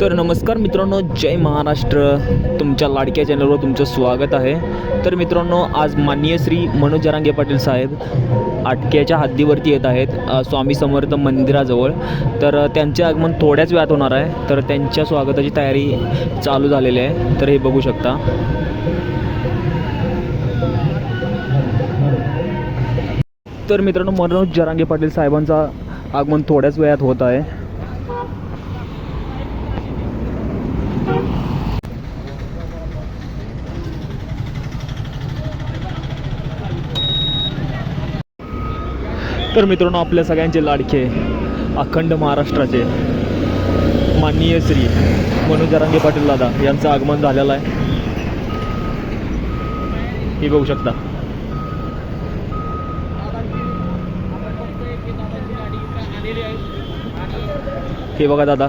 तर नमस्कार मित्रांनो जय महाराष्ट्र. तुमच्या लाडक्या चॅनलवर तुमचं स्वागत आहे. तर मित्रांनो आज माननीय श्री मनोज जरांगे पाटील साहेब आटक्याच्या हद्दीवरती येत आहेत स्वामी समर्थ मंदिराजवळ. तर त्यांचे आगमन थोड्याच वेळात होणार आहे. तर त्यांच्या स्वागताची तयारी चालू झालेली आहे. तर हे बघू शकता. तर मित्रांनो मनोज जरांगे पाटील साहेबांचा आगमन थोड्याच वेळात होत आहे. तर मित्रांनो आपल्या सगळ्यांचे लाडके अखंड महाराष्ट्राचे माननीय श्री मनोज जरांगे पाटील दादा यांचं आगमन झालेलं आहे. हे बघू शकता. हे बघा दादा.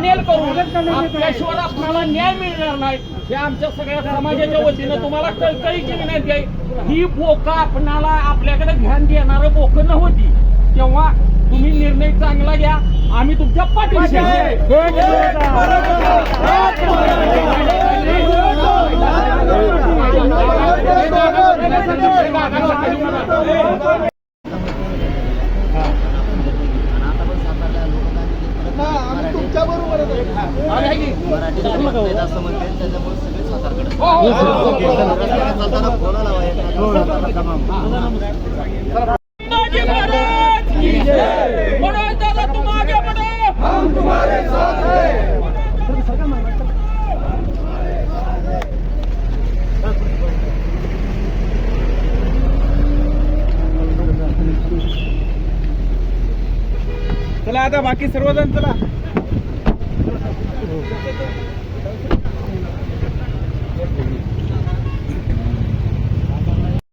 पॅनेल करून आपल्याशिवाय आपल्याला न्याय मिळणार नाही. हे आमच्या सगळ्या समाजाच्या वतीनं तुम्हाला कळकळीची विनंती आहे. ही बोकं आपणाला आपल्याकडे ध्यान देणारं बोकं नव्हती. तेव्हा तुम्ही निर्णय चांगला घ्या. आम्ही तुमच्या पाठीशी मराठी असं म्हणते त्याच्यामुळे सगळे सातारकडे हो, हो, हो, हो. चालताना फोन शिवाजी महाराज की जय. मनोज दादा तुम आगे बढ़ो चला आता बाकी सर्वजण चला.